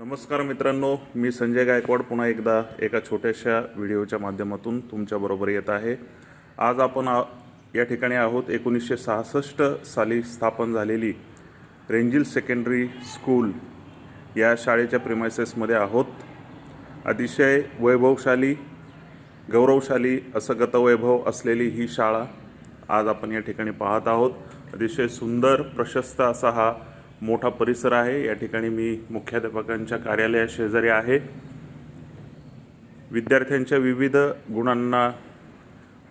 नमस्कार मित्रांनो मी संजय गायकवाड पुन्हा एकदा एका छोट्याशा व्हिडिओच्या माध्यमातून तुमच्याबरोबर येत आहे. आज आपण आ या ठिकाणी आहोत. एकोणीसशे सहासष्ट साली स्थापन झालेली रेंजिल सेकंडरी स्कूल या शाळेच्या प्रिमायसेसमध्ये आहोत. अतिशय वैभवशाली गौरवशाली असं गतवैभव असलेली ही शाळा आज आपण या ठिकाणी पाहत आहोत. अतिशय सुंदर प्रशस्त असा हा मोठा परिसर आहे. या ठिकाणी मी मुख्याध्यापकांच्या कार्यालया शेजारी आहे. विद्यार्थ्यांच्या विविध गुणांना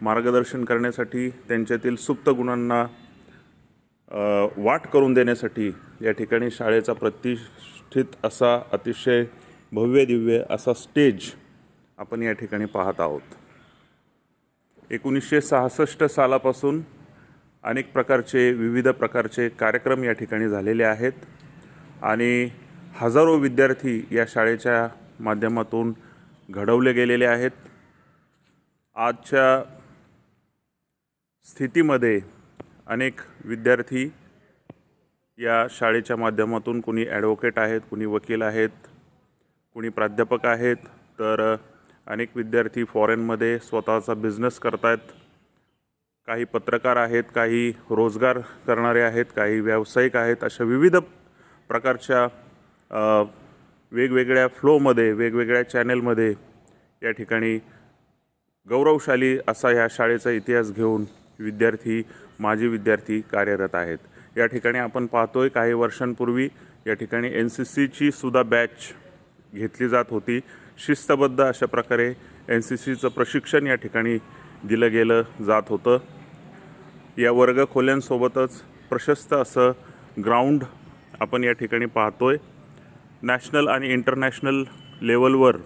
मार्गदर्शन करण्यासाठी त्यांच्यातील सुप्त गुणांना वाट करून देण्यासाठी या ठिकाणी शाळेचा प्रतिष्ठित असा अतिशय भव्य दिव्य असा स्टेज आपण या ठिकाणी पाहत आहोत. एकोणीसशे सहासष्ट सालापासून अनेक प्रकारचे विविध प्रकारचे कार्यक्रम या ठिकाणी झालेले आहेत. आणि हजारो विद्यार्थी या शाळेच्या माध्यमातून घडवले गेलेले आहेत. आजच्या स्थितीमध्ये अनेक विद्यार्थी या शाळेच्या माध्यमातून कुणी ॲडव्होकेट आहेत कुणी वकील आहेत कुणी प्राध्यापक आहेत. तर अनेक विद्यार्थी फॉरेनमध्ये स्वतःचा बिझनेस करतायत. काही पत्रकार आहेत काही रोजगार करणारे आहेत काही व्यावसायिक आहेत अशा विविध प्रकारच्या वेगवेगळ्या फ्लोमध्ये वेगवेगळ्या चॅनेलमध्ये या ठिकाणी गौरवशाली असा ह्या शाळेचा इतिहास घेऊन विद्यार्थी माजी विद्यार्थी कार्यरत आहेत. या ठिकाणी आपण पाहतोय काही वर्षांपूर्वी या ठिकाणी एन सी सीची सुद्धा बॅच घेतली जात होती. शिस्तबद्ध अशा प्रकारे एन सी सीचं प्रशिक्षण या ठिकाणी दिलं गेलं जात होतं. या वर्ग खोल्यांसोबतच प्रशस्त असं ग्राउंड आपण या ठिकाणी पाहतोय. नॅशनल आणि इंटरनॅशनल लेवलवर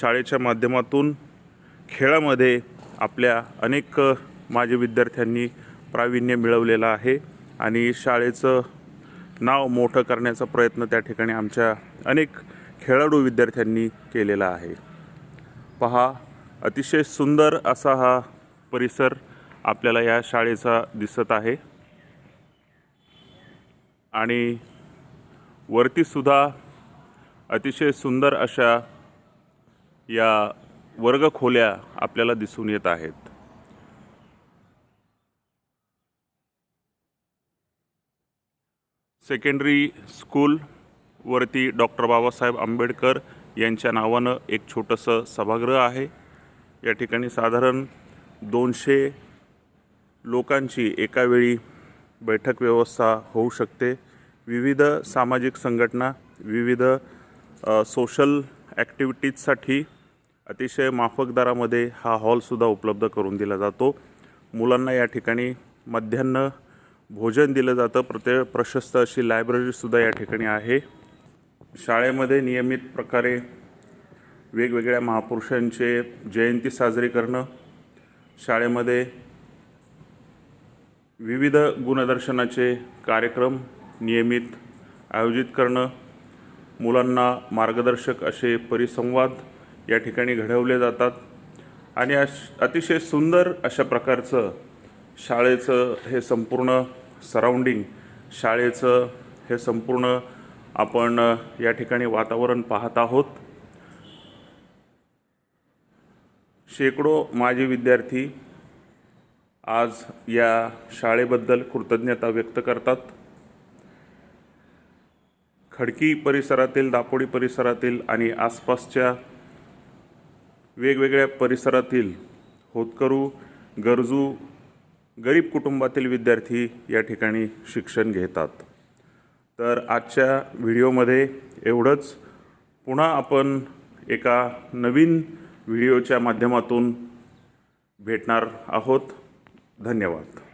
शाळेच्या माध्यमातून खेळामध्ये आपल्या अनेक माझे माजी विद्यार्थ्यांनी प्रावीण्य मिळवलेलं आहे आणि शाळेचं नाव मोठं करण्याचा प्रयत्न त्या ठिकाणी आमच्या अनेक खेळाडू विद्यार्थ्यांनी केलेला आहे. पहा अतिशय सुंदर असा हा परिसर आपल्याला या शाळेचा दिसत आहे. आणि वरतीसुद्धा अतिशय सुंदर अशा या वर्गखोल्या आपल्याला दिसून येत आहेत. सेकंडरी स्कूल वरती डॉक्टर बाबासाहेब आंबेडकर यांच्या नावानं एक छोटंसं सभागृह आहे. या ठिकाणी साधारण दोनशे लोकांची एकावेळी बैठक व्यवस्था होऊ शकते. विविध सामाजिक संघटना विविध सोशल ॲक्टिव्हिटीजसाठी अतिशय माफक दरामध्ये हा हॉलसुद्धा उपलब्ध करून दिला जातो. मुलांना या ठिकाणी मध्यान्ह भोजन दिलं जातं. प्रत्ये प्रशस्त अशी लायब्ररीसुद्धा या ठिकाणी आहे. शाळेमध्ये नियमित प्रकारे वेगवेगळ्या महापुरुषांचे जयंती साजरी करणं शाळेमध्ये विविध गुणदर्शनाचे कार्यक्रम नियमित आयोजित करणं मुलांना मार्गदर्शक असे परिसंवाद या ठिकाणी घडवले जातात. आणि अश अतिशय सुंदर अशा प्रकारचं शाळेचं हे संपूर्ण सराउंडिंग शाळेचं हे संपूर्ण आपण या ठिकाणी वातावरण पाहत आहोत. शेकडो माजी विद्यार्थी आज या शाळेबद्दल कृतज्ञता व्यक्त करतात. खडकी परिसरातील दापोडी परिसरातील आणि आसपासच्या वेगवेगळ्या परिसरातील होतकरू गरजू गरीब कुटुंबातील विद्यार्थी या ठिकाणी शिक्षण घेतात. तर आजच्या व्हिडिओमध्ये एवढंच. पुन्हा आपण एका नवीन व्हिडिओच्या माध्यमातून भेटणार आहोत. धन्यवाद.